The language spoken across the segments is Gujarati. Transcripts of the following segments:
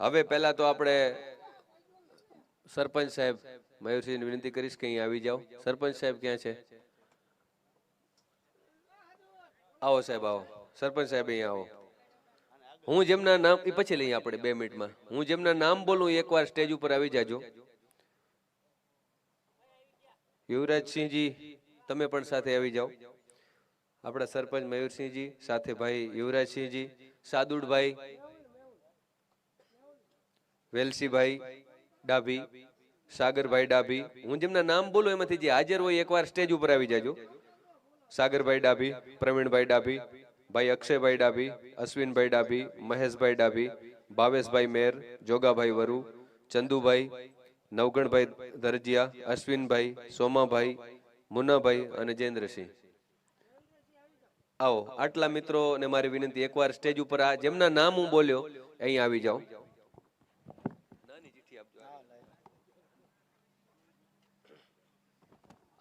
હવે પહેલા તો આપણે સરપંચ સાહેબ મયુરસિંહ વિનંતી કરીશ કે અહીં આવી જાઓ. સરપંચ સાહેબ ક્યાં છે? આવો સાહેબ, આવો. સરપંચ સાહેબ અહીં આવો. હું જેમના નામ એ પછી લઈએ આપણે બે મિનિટમાં. હું જેમના નામ બોલું એક એકવાર સ્ટેજ ઉપર આવી જાજો. યુવરાજસિંહજી, તમે પણ સાથે આવી જાઓ. આપણા સરપંચ મયુરસિંહજી, સાથે ભાઈ યુવરાજસિંહજી, સાદુડભાઈ વેલસીભાઈ ડાભી, સાગરભાઈ ડાભી. હું જેમના નામ બોલું એમાંથી જે હાજર હોય એકવાર સ્ટેજ ઉપર આવી જાજો. સાગરભાઈ ડાભી, પ્રવીણભાઈ ડાભી, ભાઈ અક્ષયભાઈ ડાભી, અશ્વિનભાઈ ડાભી, મહેશભાઈ ડાભી, ભાવેશભાઈ મેર, જોગાભાઈ વરુ, ચંદુભાઈ, નવગણભાઈ દરજીયા, અશ્વિનભાઈ, સોમાભાઈ મુનાભાઈ અને જયેન્દ્રસિંહ. આવો, આટલા મિત્રો ને મારી વિનંતી, એકવાર સ્ટેજ ઉપર આ જેમના નામ હું બોલ્યો, અહીં આવી જાઓ.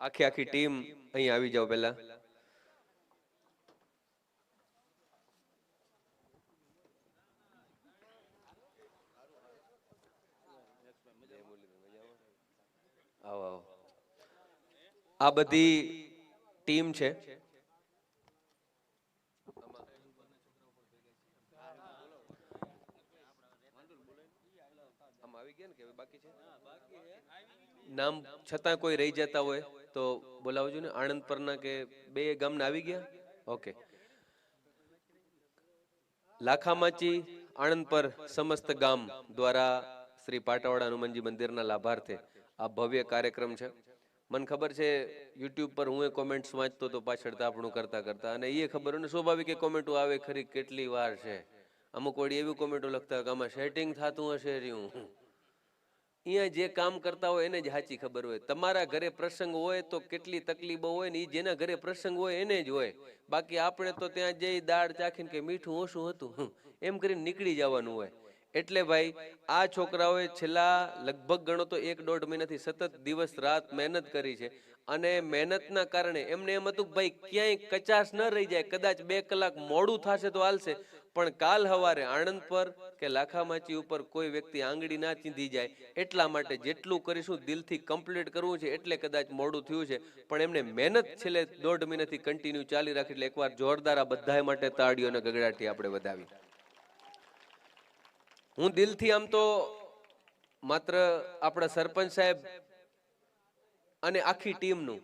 આખી આખી ટીમ અહીં આવી જાઓ પહેલા. આ બધી ટીમ છે? નામ છતાં કોઈ રહી જતા હોય. તો બોલાવજો ને, આણંદ પરના કે બે ગામના આવી ગયા? ઓકે. લાખામાચી આણંદ પર સમસ્ત ગામ દ્વારા શ્રી પાટાવાડા હનુમાનજી મંદિરના લાભાર્થે આ ભવ્ય કાર્યક્રમ છે. મને ખબર છે યુટ્યુબ પર હું એ કોમેન્ટ્સ વાંચતો તો પાછળ આપણું કરતા કરતા, અને એ ખબર ને, સ્વાભાવિક એ કોમેન્ટો આવે ખરી કેટલી વાર છે. અમુક વળી એવી કોમેન્ટો લખતા કે આમાં સેટિંગ થતું હશે રહ્યું. અહીંયા જે કામ કરતા હોય એને જ સાચી ખબર હોય. તમારા ઘરે પ્રસંગ હોય તો કેટલી તકલીફો હોય ને એ જેના ઘરે પ્રસંગ હોય એને જ હોય. બાકી આપણે તો ત્યાં જઈ દાળ ચાખીને કે મીઠું ઓછું હતું એમ કરીને નીકળી જવાનું હોય. એટલે ભાઈ, આ છોકરાઓએ છેલ્લા લગભગ ગણો તો એક દોઢ મહિનાથી સતત દિવસ રાત મહેનત કરી છે. અને મહેનતના કારણે એમને એમ હતું ભાઈ, ક્યાંય કચાશ ન રહી જાય, કદાચ બે કલાક મોડું થશે તો હાલશે. પણ કાલ હવારે આણંદ પર કે લાખામાચી ઉપર કોઈ વ્યક્તિ આંગળી ના ચીંધી જાય, એટલા માટે જેટલું કરીશું દિલથી કમ્પ્લીટ કરવું છે એટલે કદાચ મોડું થયું છે. પણ એમને મહેનત છેલ્લે દોઢ મહિનાથી કન્ટિન્યુ ચાલી રાખી એટલે એકવાર જોરદાર આ બધા માટે તાળીઓ અને ગગડાટી આપણે વધાવી. હું દિલથી આમ તો માત્ર આપણા સરપંચ સાહેબ અને આખી ટીમનું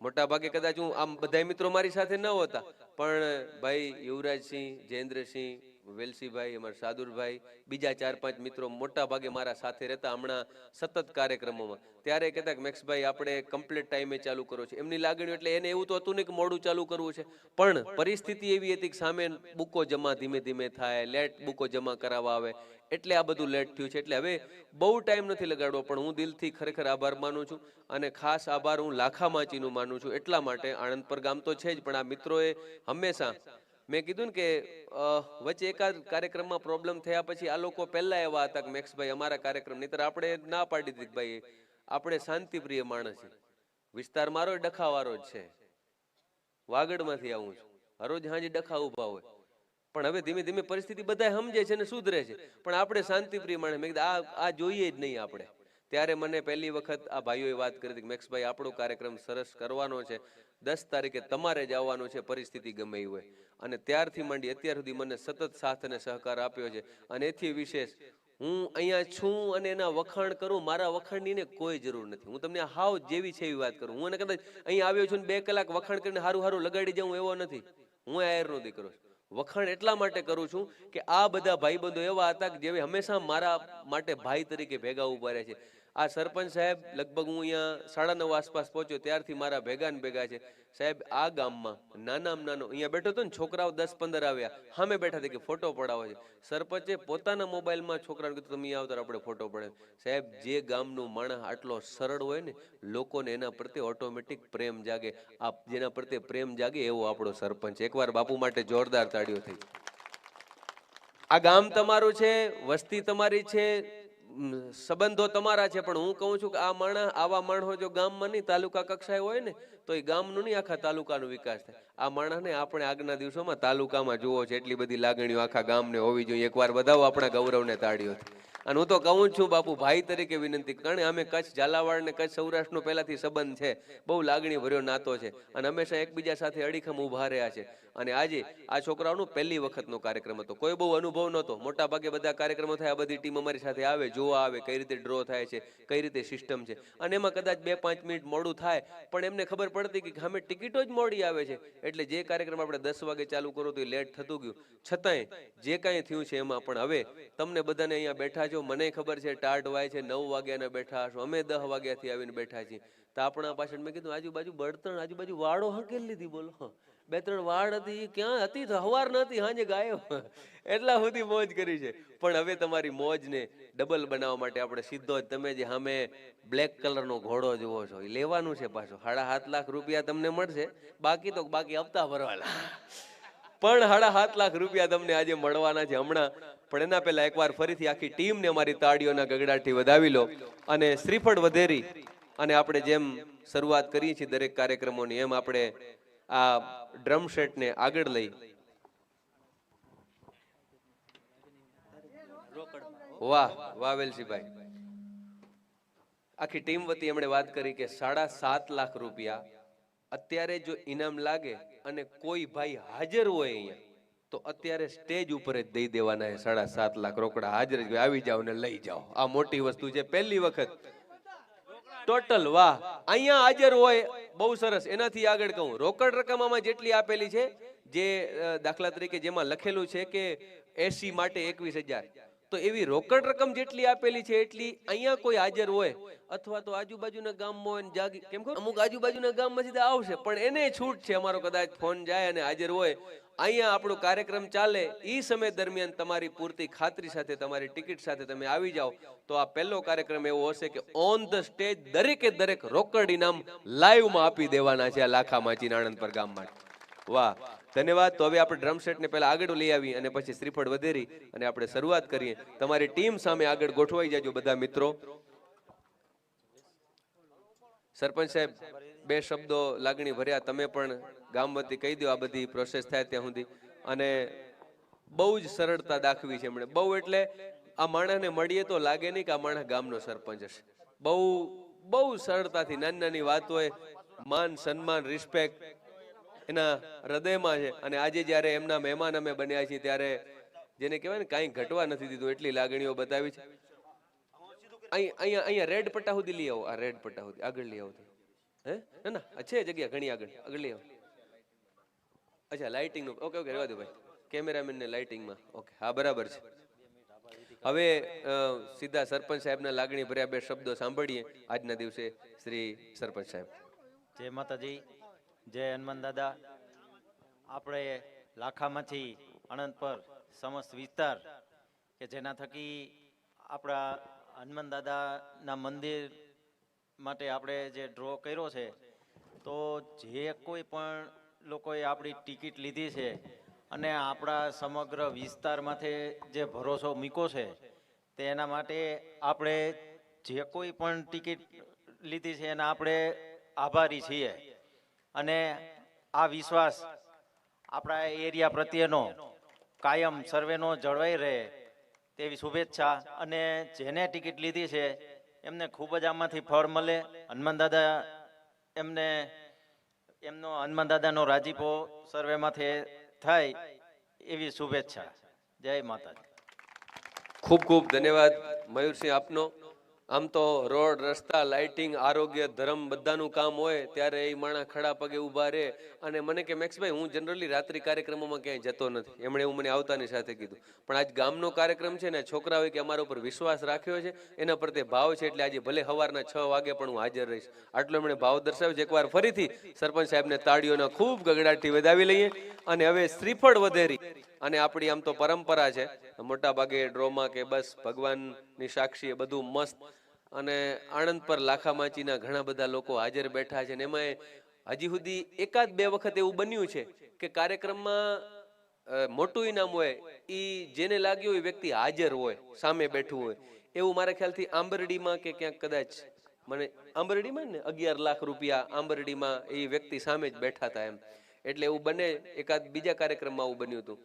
મોટા ભાગે કદાચ હું આમ બધા મિત્રો મારી સાથે ન હોતા. પણ ભાઈ યુવરાજસિંહ, જયેન્દ્રસિંહ વેલસીભાઈ, અમારા સાદુરભાઈ, બીજા ચાર પાંચ મિત્રો મોટા ભાગે મારા સાથે રહેતા હમણાં સતત કાર્યક્રમોમાં. ત્યારે કહેતા કે મેક્સભાઈ, આપણે કમ્પ્લીટ ટાઈમે ચાલુ કરો છે. એમની લાગણી એટલે એને એવું તો હતું નહીં કે મોડું ચાલુ કરવું છે. પણ પરિસ્થિતિ એવી હતી કે સામે બુકો જમા ધીમે ધીમે થાય લેટ બુકો જમા કરાવવા આવે. એટલે આ બધું લેટ થયું છે. એટલે હવે બહુ ટાઈમ નથી લગાડવો, પણ હું દિલથી ખરેખર આભાર માનું છું અને ખાસ આભાર હું લાખા માચીનું માનું છું. એટલા માટે આણંદ પર ગામ તો છે જ, પણ આ મિત્રોએ હંમેશા મેં કીધું ને કે વચ્ચે એકાદ કાર્યક્રમમાં પ્રોબ્લેમ થયા પછી આ લોકો પહેલા એવા હતા કે, મેક્સભાઈ, અમારા કાર્યક્રમ, નહીતર આપણે ના પાડી દીધી ભાઈ, આપણે શાંતિપ્રિય માણસ છે વિસ્તાર મારો ડખાવાળો જ છે. વાગડમાંથી આવું છું. હરોજ હાજી ડખા ઊભા હોય. પણ હવે ધીમે ધીમે પરિસ્થિતિ બધા સમજે છે ને સુધરે છે. પણ આપણે શાંતિપ્રિય માણસ મેં કીધું, આ આ જોઈએ જ નહીં આપણે. ત્યારે મને પહેલી વખત આ ભાઈઓએ વાત કરી હતી કે, મેક્સભાઈ, આપણો કાર્યક્રમ સરસ કરવાનો છે. દસ તારીખે તમારે જ આવવાનું છે, પરિસ્થિતિ ગમે હોય. અને ત્યારથી માંડી અત્યાર સુધી મને સતત સાથ અને સહકાર આપ્યો છે. અને એથી વિશેષ, હું અહીંયા છું અને એના વખાણ કરું, મારા વખાણની ને કોઈ જરૂર નથી. હું તમને હાવ જેવી છે એવી વાત કરું. હું એને કદાચ અહીંયા આવ્યો છું બે કલાક વખાણ કરીને હારું હારું લગાડી જાઉં એવો નથી. હું આયરનો દીકરો છું. વખાણ એટલા માટે કરું છું કે આ બધા ભાઈબંધો એવા હતા કે જેવી હંમેશા મારા માટે ભાઈ તરીકે ભેગા ઊભા રહે છે. આ સરપંચ સાહેબ લગભગ હું અહીંયા સાડા નવ આસપાસ પહોંચ્યો, ત્યારથી મારા ભેગા ને ભેગા છે. સાહેબ, આ ગામમાં નાનામાં નાનો, અહીંયા બેઠો હતો ને છોકરાઓ દસ પંદર આવ્યા, સામે બેઠા હતા કે ફોટો પડાવો છે. સરપંચે પોતાના મોબાઈલમાં છોકરાને કીધું, તમે આવતા આપણે ફોટો પડે સાહેબ, જે ગામનું માણસ આટલો સરળ હોય ને, લોકોને એના પ્રત્યે ઓટોમેટિક પ્રેમ જાગે. આ જેના પ્રત્યે પ્રેમ જાગે, એવો આપણો સરપંચ. એકવાર બાપુ માટે જોરદાર તાળીઓ થઈ. આ ગામ તમારું છે, વસ્તી તમારી છે સંબંધો તમારા છે, પણ હું કહું છું કે આ માણસ આવા માણસો જો ગામમાં નહીં, તાલુકા કક્ષાએ હોય ને તો એ ગામનું નહીં આખા તાલુકાનો વિકાસ થાય. આ માણસને આપણે આગના દિવસોમાં તાલુકામાં જુઓ છે, એટલી બધી લાગણીઓ આખા ગામને હોવી જોઈએ. એકવાર વધાવો આપણા ગૌરવને તાળીઓ અને હું તો કહું છું, બાપુ, ભાઈ તરીકે વિનંતી, કારણ અમે કચ્છ ઝાલાવાડ ને કચ્છ સૌરાષ્ટ્રનો પહેલાથી સંબંધ છે. બહુ લાગણી ભર્યો નાતો છે. અને હંમેશા એકબીજા સાથે અડીખમ ઊભા રહ્યા છે. અને આજે આ છોકરાઓનો પહેલી વખતનો કાર્યક્રમ હતો. કોઈ બહુ અનુભવ નહોતો. મોટા ભાગે બધા કાર્યક્રમો થાય, આ બધી ટીમ અમારી સાથે આવે, જોવા આવે, કઈ રીતે ડ્રો થાય છે, કઈ રીતે સિસ્ટમ છે. અને એમાં કદાચ બે પાંચ મિનિટ મોડું થાય, પણ એમને ખબર પડતી કે અમે ટિકિટો જ મોડી આવે છે. એટલે જે કાર્યક્રમ આપણે દસ વાગે ચાલુ કરો તો લેટ થતું ગયું. છતાંય જે કાંઈ થયું છે એમાં પણ હવે તમને બધાને અહીંયા બેઠા છો. મને ખબર છે ટાટ વાય છે, નવ વાગ્યાના બેઠા હશો. અમે દસ વાગ્યાથી આવીને બેઠા છીએ. તો આપણા પાછળ મેં કીધું, આજુબાજુ બળતણ, આજુબાજુ વાળો હકેલ લીધી? બોલો બે ત્રણ વાડ હતી, ક્યાં હતી હવાર નહોતી, હાજે ગાયબ. એટલા સુધી મોજ કરી છે. પણ હવે તમારી મોજને ડબલ બનાવવા માટે આપણે સીધો જ તમે જે સામે બ્લેક કલરનો ઘોડો જુઓ છો, એ લેવાનું છે પાછો. સાડા સાત લાખ રૂપિયા તમને મળશે. બાકી તો બાકી હપ્તા ભરવાના. પણ સાડા સાત લાખ રૂપિયા તમને આજે મળવાના છે હમણાં. પણ એના પહેલા એકવાર ફરીથી આખી ટીમને અમારી તાળીઓના ગગડાટથી વધાવી લો. અને શ્રીફળ વધેરી. અને આપણે જેમ શરૂઆત કરીએ છીએ દરેક કાર્યક્રમોની, એમ આપણે આ ડ્રમ સેટને આગળ લઈ. વાહ વાહ આખી ટીમ વતી એમણે વાત કરી કે સાડા સાત લાખ રૂપિયા અત્યારે જો ઇનામ લાગે અને કોઈ ભાઈ હાજર હોય અહીંયા, તો અત્યારે સ્ટેજ ઉપર જ દઈ દેવાના સાડા સાત લાખ રોકડા. હાજર આવી જાઓ ને લઈ જાઓ. આ મોટી વસ્તુ છે. પહેલી વખત ટોટલ વાહ. અહીંયા હાજર હોય, બહુ સરસ. એનાથી આગળ કહું. રોકડ રકમ આમાં જેટલી આપેલી છે, જે દાખલા તરીકે જેમાં લખેલું છે કે એસી માટે એકવીસ હજાર. તો એવી રોકડ રકમ જેટલી આપેલી છે, એટલી અહીંયા કોઈ હાજર હોય અથવા તો આજુબાજુના ગામમાં હોય જાગી કેમ કહો અમુક આજુબાજુના ગામમાં સીધા આવશે, પણ એને છૂટ છે, અમારો કદાચ ફોન જાય અને હાજર હોય. અહીંયા આપણો કાર્યક્રમ ચાલે એ સમય દરમિયાન તમારી પૂરતી ખાતરી સાથે, તમારી ટિકિટ સાથે તમે આવી જાઓ, તો આ પહેલો કાર્યક્રમ એવો હશે કે ઓન ધ સ્ટેજ દરેકે દરેક રોકડ ઇનામ લાઈવમાં આપી દેવાના છે આ લાખામાચી નાણંદપર ગામ માટે. વાહ. ધન્યવાદ. તો હવે આપણે ડ્રમ સેટને પહેલા આગળ લઈ આવી અને પછી શ્રીફળ વધેરી અને આપણે શરૂઆત કરીએ. તમારી ટીમ સામે આગળ ગોઠવાઈ જાજો બધા મિત્રો. સરપંચ સાહેબ, બે શબ્દો લાગણી ભર્યા. તમે પણ ગામ વતી કહી દો આ બધી પ્રોસેસ થાય ત્યાં સુધી. અને બહુ જ સરળતા દાખવી છે એમણે. બહુ એટલે આ માણસને મળીએ તો લાગે નહીં કે આ માણસ ગામનો સરપંચ હશે. બહુ બહુ સરળતાથી નાની નાની વાતો હોય માન, સન્માન રિસ્પેક્ટ એના હૃદયમાં છે. અને આજે જ્યારે એમના મહેમાન અમે બન્યા છીએ, ત્યારે જેને કહેવાય ને, કાંઈ ઘટવા નથી દીધું, એટલી લાગણીઓ બતાવી છે. અહીંયા અહીંયા અહીંયા રેડ પટ્ટા સુધી લઈ આવો. આ રેડ પટ્ટા સુધી. આગળ લઈ આવો. હે? ના ના છે જગ્યા, ઘણી આગળ. આગળ લઈ આવો. અચ્છા લાઇટિંગનું ઓકે ઓકે રહેવા દો ભાઈ. કેમેરામેન ને લાઇટિંગમાં ઓકે હા, બરાબર છે. હવે સીધા સરપંચ સાહેબના લાગણી ભર્યા બે શબ્દો સાંભળીએ. આજના દિવસે શ્રી સરપંચ સાહેબ. જય માતાજી. જય હનુમાન દાદા. આપણે લાખામાંથી અનંત સમસ્ત વિસ્તાર કે જેના થકી આપણા હનુમાન દાદાના મંદિર માટે આપણે જે ડ્રો કર્યો છે, તો જે કોઈ પણ લોકોએ આપણી ટિકિટ લીધી છે અને આપણા સમગ્ર વિસ્તારમાંથી જે ભરોસો મૂક્યો છે, તેના માટે આપણે જે કોઈ પણ ટિકિટ લીધી છે એના આપણે આભારી છીએ. અને આ વિશ્વાસ આપણા એરિયા પ્રત્યેનો કાયમ સર્વેનો જળવાઈ રહે તેવી શુભેચ્છા અને જેને ટિકિટ લીધી છે, એમને ખૂબ જ આમાંથી ફળ મળે. હનુમાન દાદા એમને, એમનો હનુમાન દાદાનો રાજીપો સર્વેમાંથી થાય એવી શુભેચ્છા. જય માતાજી. ખૂબ ખૂબ ધન્યવાદ મયુરસિંહ આપનો. આમ તો રોડ, રસ્તા લાઇટિંગ આરોગ્ય, ધર્મ બધાનું કામ હોય, ત્યારે એ માણસ ખડા પગે ઊભા રહે. અને મને કે, મેક્સભાઈ, હું જનરલી રાત્રિ કાર્યક્રમોમાં ક્યાંય જતો નથી. એમણે એવું મને આવતાની સાથે કીધું. પણ આજ ગામનો કાર્યક્રમ છે ને છોકરાઓએ કે અમારા ઉપર વિશ્વાસ રાખ્યો છે, એના પ્રત્યે ભાવ છે, એટલે આજે ભલે સવારના છ વાગે પણ હું હાજર રહીશ. આટલો એમણે ભાવ દર્શાવ્યો છે. એકવાર ફરીથી સરપંચ સાહેબને તાળીઓના ખૂબ ગગડાટથી વધાવી લઈએ. અને હવે શ્રીફળ વધેરી. અને આપણી આમ તો પરંપરા છે. મોટા ભાગે ડ્રોમાં કે બસ ભગવાનની સાક્ષી એ બધું મસ્ત. અને આણંદ પર લાખામાચીના ઘણા બધા લોકો હાજર બેઠા છે. ને એમાં હજી સુધી એકાદ બે વખત એવું બન્યું છે કે કાર્યક્રમમાં મોટું ઇનામ હોય એ જેને લાગ્યું હોય એ વ્યક્તિ હાજર હોય, સામે બેઠું હોય. એવું મારા ખ્યાલથી આંબરડીમાં કે ક્યાંક કદાચ, મને આંબરડીમાં ને અગિયાર લાખ રૂપિયા આંબરડીમાં એ વ્યક્તિ સામે જ બેઠા હતા એમ. એટલે એવું બને એકાદ બીજા કાર્યક્રમમાં આવું બન્યું હતું.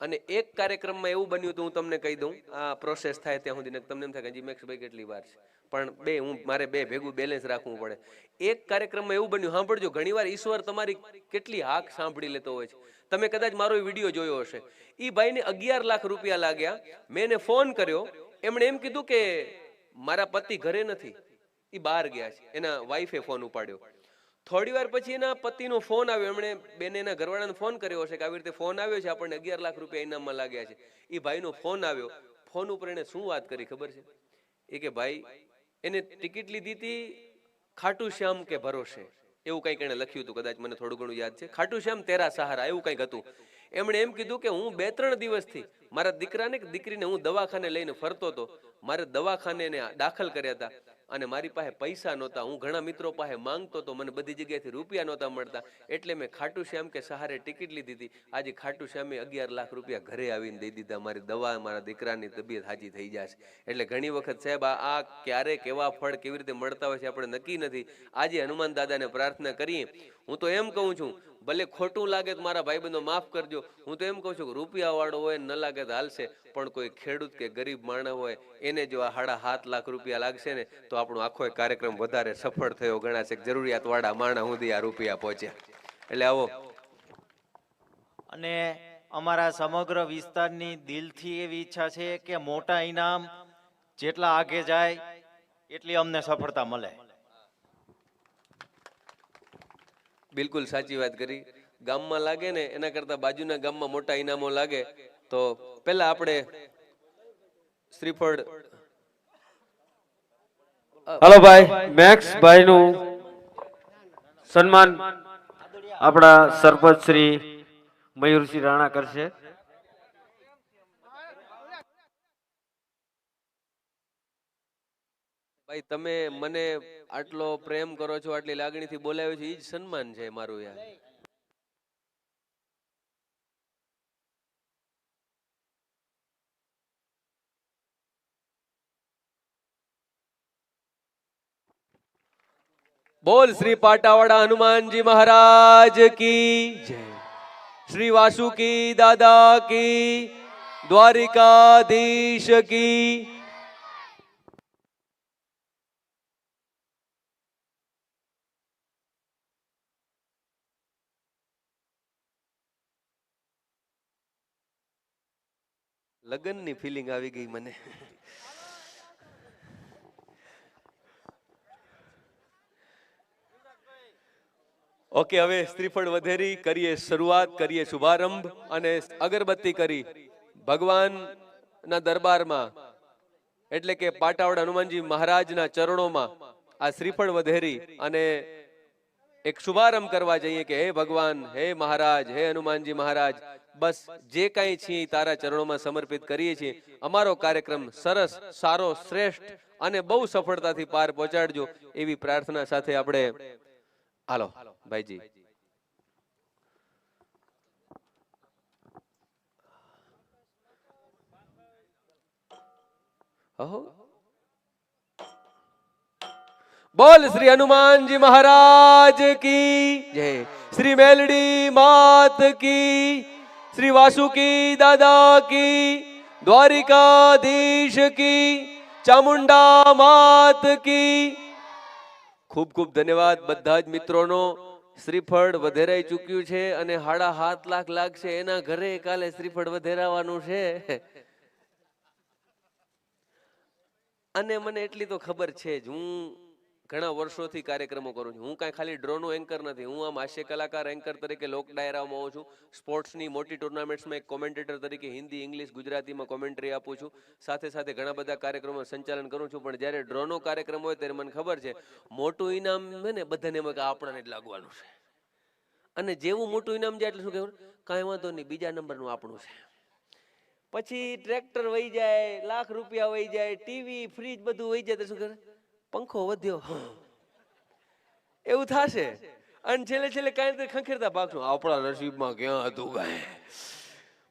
અને એક કાર્યક્રમમાં એવું બન્યું હતું હું તમને કહી દઉં, આ પ્રોસેસ થાય ત્યાં સુધી. તમને એમ થાય કે હજી મેક્સભાઈ કેટલી વાર છે? પણ બે, હું, મારે બે ભેગું બેલેન્સ રાખવું પડે. એક કાર્યક્રમમાં એવું બન્યું, સાંભળજો, ઘણીવાર ઈશ્વર તમારી કેટલી હાક સાંભળી લેતો હોય છે. તમે કદાચ મારો વીડિયો જોયો હશે. એ ભાઈને અગિયાર લાખ રૂપિયા લાગ્યા. મેં એને ફોન કર્યો. એમણે એમ કીધું કે, મારા પતિ ઘરે નથી. એ બહાર ગયા છે. એના વાઈફે ફોન ઉપાડ્યો. થોડી વાર પછી એના પતિનો ફોન આવ્યો. એમણે બેને એના ઘરવાળાને ફોન કર્યો હશે કે આવી રીતે ફોન આવ્યો છે, આપણને અગિયાર લાખ રૂપિયા ઇનામમાં લાગ્યા છે. એ ભાઈનો ફોન આવ્યો. ફોન ઉપર એને શું વાત કરી ખબર છે? એ કે, ભાઈ, એને ટિકિટ લીધી હતી ખાટુ શ્યામ કે ભરોસે. એવું કંઈક એણે લખ્યું હતું, કદાચ મને થોડું ઘણું યાદ છે. ખાટુ શ્યામ, તેરા સહારા. એવું કંઈક હતું. એમણે એમ કીધું કે, હું બે ત્રણ દિવસથી મારા દીકરાને કે દીકરીને હું દવાખાને લઈને ફરતો હતો. મારે દવાખાને દાખલ કર્યા હતા. અને મારી પાસે પૈસા નહોતા. હું ઘણા મિત્રો પાસે માંગતો હતો મને બધી જગ્યાએથી રૂપિયા નહોતા મળતા. એટલે મેં ખાટુ શ્યામ કે સહારે ટિકિટ લીધી હતી. આજે ખાટુ શ્યામે અગિયાર લાખ રૂપિયા ઘરે આવીને દઈ દીધા. મારી દવા, મારા દીકરાની તબિયત હાજી થઈ જશે. એટલે ઘણી વખત સાહેબ, આ આ ક્યારે કેવા ફળ કેવી રીતે મળતા હોય છે આપણે નક્કી નથી. આજે હનુમાન દાદાને પ્રાર્થના કરીએ. હું તો એમ કહું છું ભલે ખોટું લાગે તો મારા ભાઈબંધો માફ કરજો. હું તો એમ કહું છું કે રૂપિયા વાળો હોય ને લાગે તો હાલશે. પણ કોઈ ખેડૂત કે ગરીબ માણસ હોય, એને જો આ સાડા સાત લાખ રૂપિયા લાગશે ને, તો આપણો આખો કાર્યક્રમ વધારે સફળ થયો. ગણાશે જરૂરિયાતવાળા જરૂરિયાત વાળા માણસ સુધી આ રૂપિયા પહોંચ્યા. એટલે આવો. અને અમારા સમગ્ર વિસ્તારની દિલથી એવી ઈચ્છા છે કે મોટા ઇનામ જેટલા આગે જાય, એટલી અમને સફળતા મળે. બિલકુલ સાચી વાત કરી. ગામમાં લાગે ને, એના કરતા બાજુના ગામમાં મોટા ઇનામો લાગે, તો પહેલા આપણે શ્રીફળ હલો ભાઈ, મેક્સ ભાઈ નું સન્માન આપણા સરપંચ શ્રી મયુરસિંહ રાણા કરશે. ભાઈ, તમે મને આટલો પ્રેમ કરો છો, આટલી લાગણીથી બોલાવ્યો છે એ જ સન્માન છે મારું યાર. બોલ શ્રી પાટાવાડા હનુમાનજી મહારાજ કી જય. શ્રી વાસુકી દાદા કી, દ્વારિકાધીશ કી લગ્નની ફિલિંગ આવી ગઈ મને. ઓકે હવે શ્રીફળ વધેરી, કરીએ શરૂઆત, કરીએ શુભારંભ અને અગરબત્તી કરી. ભગવાનના દરબારમાં, એટલે કે પાટાવડ હનુમાનજી મહારાજના ચરણોમાં આ શ્રીફળ વધેરી અને એક શુભારંભ કરવા જઈએ કે હે ભગવાન, હે મહારાજ, હે હનુમાનજી મહારાજ, બસ જે કાંઈ છીએ તારા ચરણોમાં સમર્પિત કરીએ છીએ. અમારો કાર્યક્રમ સરસ, સારો, શ્રેષ્ઠ અને બહુ સફળતાથી પાર પહોંચાડજો એવી પ્રાર્થના સાથે આપણે હાલો, ભાઈજી. અહો. બોલ શ્રી હનુમાનજી મહારાજ કી જય. શ્રી મેલડી માત કી. શ્રી વાસુકી દાદા કી. દ્વારિકાધીશ કી. ચામુંડા માત કી. ખૂબ ખૂબ ધન્યવાદ બધા જ મિત્રોનો. શ્રીફળ વધેરાઈ ચૂક્યું છે અને હાડા હાથ લાખ લાગશે એના ઘરે કાલે શ્રીફળ વધેરાવાનું છે. અને મને એટલી તો ખબર છે જ. હું ઘણા વર્ષોથી કાર્યક્રમો કરું છું. હું કાંઈ ખાલી ડ્રોનો એન્કર નથી. હું આમ હાસ્ય કલાકાર એન્કર તરીકે લોક ડાયરામાં હોઉં છું. સ્પોર્ટ્સની મોટી ટુર્નામેન્ટ્સમાં એક કોમેન્ટેટર તરીકે હિન્દી, ઇંગ્લિશ, ગુજરાતીમાં કોમેન્ટ્રી આપું છું. સાથે સાથે ઘણા બધા કાર્યક્રમો સંચાલન કરું છું. પણ જ્યારે ડ્રોનો કાર્યક્રમ હોય ત્યારે મને ખબર છે, મોટું ઇનામ છે ને બધાને એમ કે આપણાને જ લાગવાનું છે. અને જેવું મોટું ઇનામ જાય એટલે શું કહેવું કાંઈ વાંધો નહીં, બીજા નંબરનું આપણું છે. પછી ટ્રેક્ટર વહી જાય, લાખ રૂપિયા વહી જાય ટીવી ફ્રીજ બધું વહી જાય તો શું કરે? પંખો વધ્યો. એવું થશે? અને છેલ્લે છેલ્લે કાંઈ રીતે ખંખેરતા પાકશું આપણા નસીબમાં ક્યાં હતું કાંઈ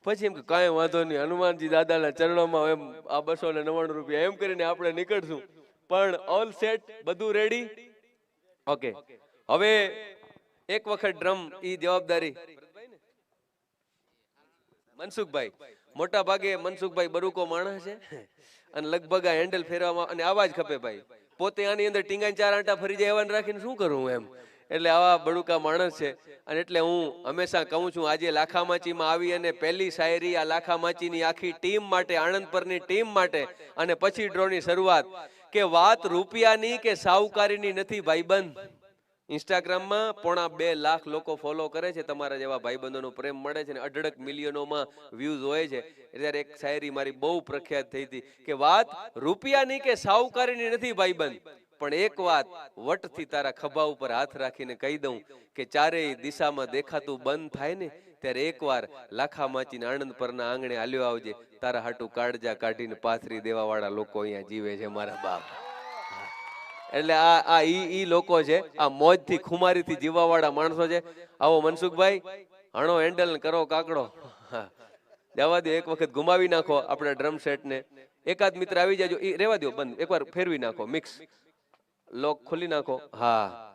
પછી એમ કે કાંઈ વાંધો નહીં, હનુમાનજી દાદાના ચરણોમાં એમ આ બસો ને નવ્વાણું રૂપિયા એમ કરીને આપણે નીકળશું. પણ ઓલ સેટ બધું રેડી ઓકે હવે એક વખત ડ્રમ ઈ જવાબદારી. મનસુખભાઈ, મોટા ભાગે મનસુખભાઈ બરુકો માણસ છે. અને લગભગ આ હેન્ડલ ફેરવામાં અને આવાજ ખપે ભાઈ. પોતે આની અંદર ટીંગાઈ ચાર આંટા ફરી જાય એવાને રાખીને શું કરું એમ? એટલે આવા બડુકા માણસ છે. અને એટલે હું હંમેશા કહું છું, આજે લાખામાચીમાં આવી અને પહેલી શાયરી આ લાખામાચીની આખી ટીમ માટે આણંદ પરની ટીમ માટે, અને પછી ડ્રોની શરૂઆત. કે વાત રૂપિયાની કે સાહુકારીની નથી, ભાઈબંધ. ઇન્સ્ટાગ્રામમાં પોણા બે લાખ લોકો ફોલો કરે છે. તમારા જેવા ભાઈબંધોનો પ્રેમ મળે છે અઢળક મિલિયનોમાં વ્યૂઝ હોય છે. ત્યારે એક શાયરી મારી બહુ પ્રખ્યાત થઈ હતી કે વાત રૂપિયાની કે સાહુકારીની નથી ભાઈબંધ. પણ એક વાત વટથી તારા ખભા ઉપર હાથ રાખીને કહી દઉં કે ચારેય દિશામાં દેખાતું બંધ થાય ને, ત્યારે એકવાર લાખા માચીને આણંદ પરના આંગણે હાલ્યો આવજે. તારા હાટું કાળજા કાઢીને પાથરી દેવા વાળા લોકો અહીંયા જીવે છે મારા બાપ. એટલે આ આ ઈ લોકો છે, આ મોજથી ખુમારીથી જીવવા વાળા માણસો છે. આવો મનસુખભાઈ, હણો હેન્ડલ કરો કાકડો. જવા દો, એક વખત ગુમાવી નાખો આપણા ડ્રમ સેટ ને. એકાદ મિત્ર આવી જાજો એ રેવા દો, બંધ. એકવાર ફેરવી નાખો મિક્સ લોક ખોલી નાખો. હા.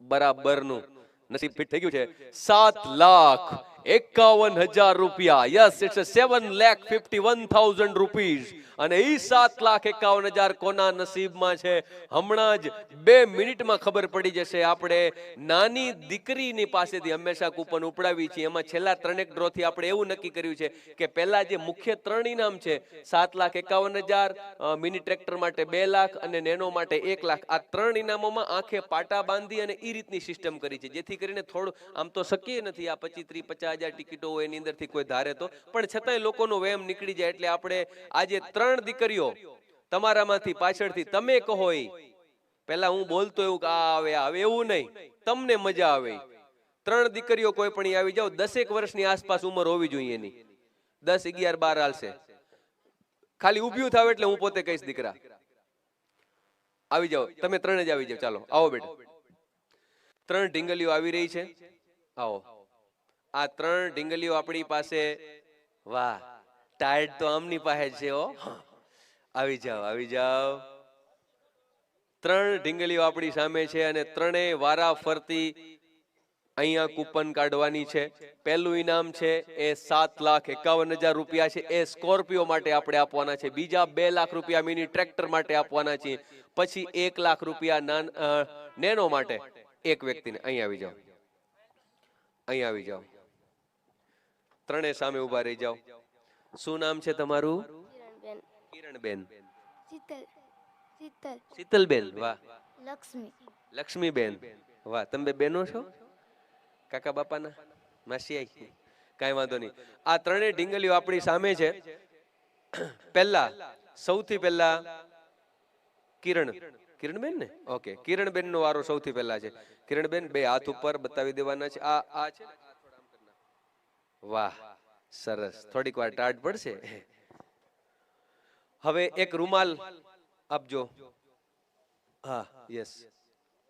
બરાબરનું. નસીબ ફિટ થઈ ગયું છે. સાત લાખ એકાવન હજાર રૂપિયા. યસ ઇટ્સ સેવન લેખ ફિફ્ટી વન થાઉઝન્ડ રૂપીઝ અને એ સાત લાખ એકાવન હજાર કોના નસીબમાં છે? હમણાં જ બે મિનિટમાં ખબર પડી જશે. આપણે નાની દીકરીની પાસેથી હંમેશા કૂપન ઉપડાવી છીએ. એમાં છેલ્લા ત્રણેક ડ્રોથી આપણે એવું નક્કી કર્યું છે કે પહેલા જે મુખ્ય ત્રણ ઇનામ છે, સાત લાખ એકાવન હજાર મિની ટ્રેક્ટર માટે બે લાખ અને નેનો માટે એક લાખ, આ ત્રણ ઇનામોમાં આંખે પાટા બાંધી અને એ રીતની સિસ્ટમ કરી છે. જેથી કરીને થોડું, આમ તો શક્ય નથી, આ પચીસ, ત્રીસ, પચાસ હજાર ટિકિટો હોય, એની અંદરથી કોઈ ધારે તો. પણ છતાંય લોકોનો વેમ નીકળી જાય એટલે આપણે આજે ત્રણ દીકરીઓ તમારામાંથી પાછળથી તમે કહો પેલા હું બોલતો એવું આ આવે આવે. એવું નહીં. તમને મજા આવે. ત્રણ દીકરીઓ કોઈ પણ આવી જાવ દસેક વર્ષની આસપાસ ઉંમર હોવી જોઈએ એની. દસ અગિયાર બાર હાલશે. ખાલી ઉભ્યું થાવ એટલે હું પોતે કહીશ, દીકરા, આવી જાઓ. તમે ત્રણે જ આવી જાઓ. ચાલો, આવો બેટા. ત્રણ ઢીંગલીઓ આવી રહી છે. આવો. આ ત્રણ ઢીંગલીઓ આપણી પાસે, વાહ ટાયર્ડ તો આમની પાસે છે ઓ આવી જાઓ આવી જાઓ. ત્રણ ઢીંગલીઓ આપણી સામે છે અને ત્રણેય વારા ફરતી અહીંયા કૂપન કાઢવાની છે. પહેલું ઇનામ છે એ સાત લાખ એકાવન હજાર રૂપિયા છે. એ સ્કોર્પિયો માટે આપણે આપવાના છે. બીજા બે લાખ રૂપિયા મિની ટ્રેક્ટર માટે આપવાના છે પછી એક લાખ રૂપિયા નાન નેનો માટે. એક વ્યક્તિને. અહીં આવી જાઓ. અહીં આવી જાઓ. ત્રણેય સામે ઊભા રહી જાઓ. શું નામ છે તમારું? કિરણબેન. કિરણબેન. શીતલ. શીતલ. શીતલબેન વાહ. લક્ષ્મી. લક્ષ્મીબેન. વાહ તમે બેનો છો? કાકા બાપાના? માસી આઈ. કાંઈ વાંધો નહીં. આ ત્રણેય ઢીંગલીઓ આપણી સામે છે. પહેલા સૌથી પહેલા કિરણ. કિરણબેન ને? ઓકે કિરણબેન નો વારો સૌથી પહેલા છે. કિરણબેન બે હાથ ઉપર બતાવી દેવાના છે. આ આ છે ને? આ થોડા આમ કરી નાખો. વાહ, સરસ. થોડીક વાર ટાટ પડશે. હવે એક રૂમાલ આપજો. હા, યસ.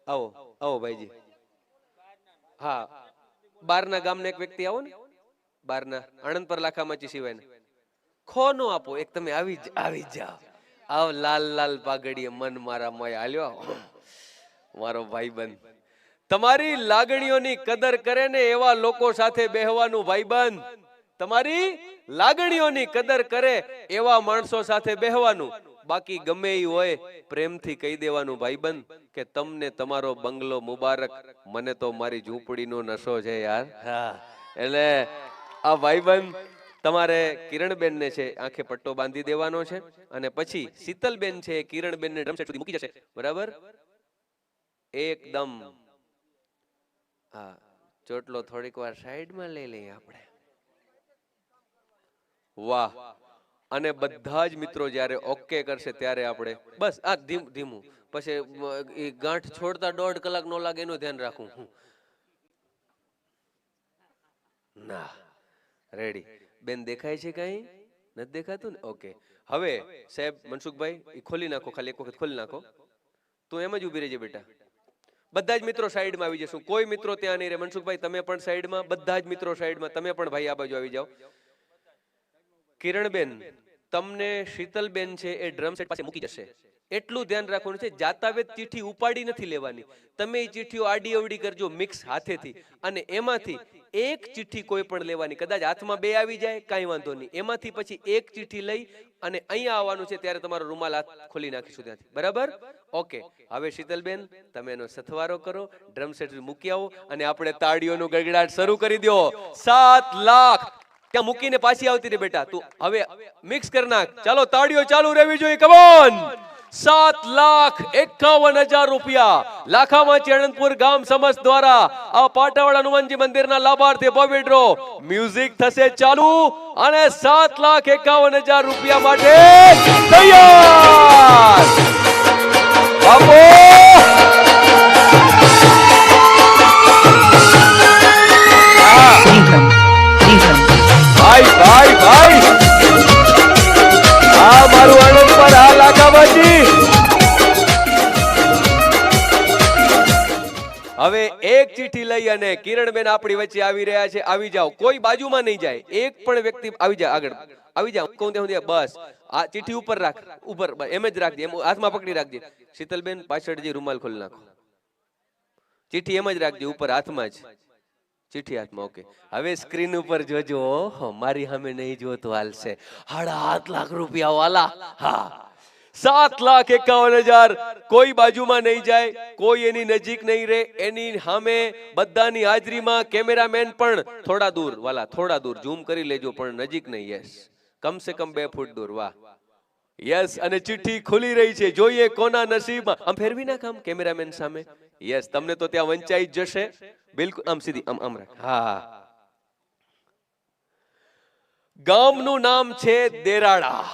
આવો આવો ભાઈજી. હા, બારના ગામના એક વ્યક્તિ આવો ને. બારના આણંદ પર સિવાય ખો નો આપો, એક તમે આવી આવી જાઓ. આવ લાલ લાલ પાઘડીએ મન મારા મય હાલ્યો. મારો ભાઈબંધ. તમારી લાગણીઓની કદર કરે ને એવા લોકો સાથે બેહવાનું ભાઈબંધ. તમારી લાગણીઓની કદર કરે એવા માણસો સાથે બેહવાનું. બાકી ગમે એ હોય પ્રેમથી કહી દેવાનું ભાઈબંધ કે તમને તમારો બંગલો મુબારક. મને તો મારી ઝૂંપડીનો નશો છે યાર. હા. એટલે આ ભાઈબંધ તમારે કિરણબેન ને છે આંખે પટ્ટો બાંધી દેવાનો છે અને પછી શીતલબેન છે એ કિરણબેન ને ડ્રમ સુધી મૂકી જશે. બરાબર? એકદમ હા, ચોટલો થોડીક વાર સાઈડમાં લઈ લઈએ આપણે. વાહ, અને બધા જ મિત્રો જ્યારે ઓકે કરશે ત્યારે આપણે, બસ, આ ધીમું ધીમું. પછી ગાંઠ છોડતા દોઢ કલાક નો લાગે એનું ધ્યાન રાખું હું. ના, રેડી. બેન દેખાય છે કઈ? નથી દેખાતું ને? ઓકે. હવે, સાહેબ, મનસુખભાઈ ખોલી નાખો ખાલી, એક વખત ખોલી નાખો. તું એમ જ ઊભી રહેજે બેટા. બધા જ મિત્રો સાઈડમાં આવી જશું. કોઈ મિત્રો ત્યાં નહીં રહે. મનસુખભાઈ, તમે પણ સાઈડમાં, બધા જ મિત્રો સાઈડમાં, તમે પણ ભાઈ આ બાજુ આવી જાઓ. કિરણબેન, તમને શીતલબેન છે એ ડ્રમ સેટ પાસે મૂકી જશે. એટલું ધ્યાન રાખવાનું છે, જાતાવેદ ચીઠી ઉપાડી નથી લેવાની. તમે એ ચીઠીઓ આડી અવડી કરજો, મિક્સ હાથેથી. અને એમાંથી એક ચીઠી કોઈ પણ લેવાની. કદાચ હાથમાં બે આવી જાય, કાંઈ વાંધો નહીં. એમાંથી પછી એક ચીઠી લઈ અને અહીંયા આવવાનું છે, ત્યારે તમારો રૂમાલ હાથ ખોલી નાખીશું ત્યાંથી. બરાબર? ઓકે. હવે શીતલબેન, તમે એનો સથવારો કરો, ડ્રમ સેટ મૂકી આવો અને આપણે તાળીઓનો ગગડાટ શરૂ કરી દો સાત લાખ. ત્યાં મૂકીને પાછી આવતી રે બેટા. તું હવે મિક્સ કર નાખ. ચાલો, તાળીઓ ચાલુ રહેવી જોઈએ. કમોન સાત લાખ એકાવન હજાર રૂપિયા. લાખામાં આનંદપુર ગામ સમાજ દ્વારા આ પાટાવાળા હનુમાનજી મંદિરના લાભાર્થી ભવ્ય ડ્રો. મ્યુઝિક થશે ચાલુ અને સાત લાખ એકાવન હજાર રૂપિયા માટે તૈયાર. બાપુ. ભાઈ ભાઈ ભાઈ. આ મારું પર આ લાખાબાજી હવે એક ચીઠી લઈ અને કિરણબેન આપણી વચ્ચે આવી રહ્યા છે. આવી જાઓ. કોઈ બાજુમાં નહીં જાય. એક પણ વ્યક્તિ આવી જાય આગળ. આવી જાઓ. કહું ત્યાં સુધી બસ. આ ચિઠ્ઠી ઉપર રાખ. ઉપર. એમ જ રાખજે. એમ હાથમાં પકડી રાખજે. શીતલબેન પાછળ જે રૂમાલ ખોલી નાખો. ચિઠ્ઠી એમ જ રાખજે. ઉપર હાથમાં જ. ચિઠ્ઠી હાથમાં ઓકે હવે સ્ક્રીન ઉપર જોજો મારી સામે નહીં જોતો હાલશે. સાડા આઠ લાખ રૂપિયા વાલા. હા. સાત લાખ એકાવન હજાર. કોઈ બાજુમાં નહીં જાય, કોઈ એની નજીક નહીં રહે. એની સામે બધાની હાજરીમાં કેમેરામેન પણ થોડા દૂર, વાલા, થોડા દૂર. ઝૂમ કરી લેજો, પણ નજીક નહીં યસ કમ સે કમ બે ફૂટ દૂર, વાહ. યસ અને ચિઠ્ઠી ખુલી રહી છે. જોઈએ કોના નસીબમાં. આમ ફેરવી ના કામ કેમેરામેન સામે? યસ તમને તો ત્યાં વંચાઈ જશે. બિલકુલ, આમ સીધી, આમ આમ રાખ. હા. ગામનું નામ છે દેરાડા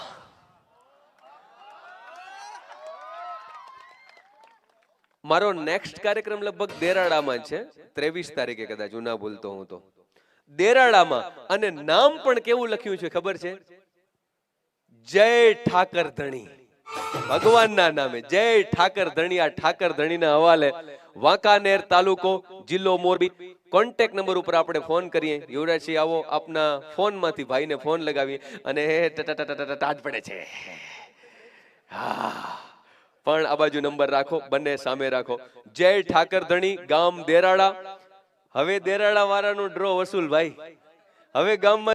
મારો નેક્સ્ટ કાર્યક્રમ લગભગ દેરાડામાં છે. ત્રેવીસ તારીખે કદાચ, હું ના ભૂલતો હું તો. દેરાડામાં અને નામ પણ કેવું લખ્યું છે ખબર છે? જય ઠાકર ધણી ભગવાનના નામે, જય ઠાકર ધણી આ ઠાકર ધણીના હવાલે વાંકાનેર તાલુકો જિલ્લો મોરબી. કોન્ટેક નંબર ઉપર આપણે ફોન કરીએ. યુવરાજસિંહ, આવો આપના ફોનમાંથી ભાઈને ફોન લગાવીએ. અને ટાટ પડે છે. હા. પણ આ બાજુ નંબર રાખો, બંને સામે રાખો. જય ઠાકર ધણી ગામ દેરાડા હવે દેરાડા વાળાનું ડ્રો વસૂલ ભાઈ હવે ગામમાં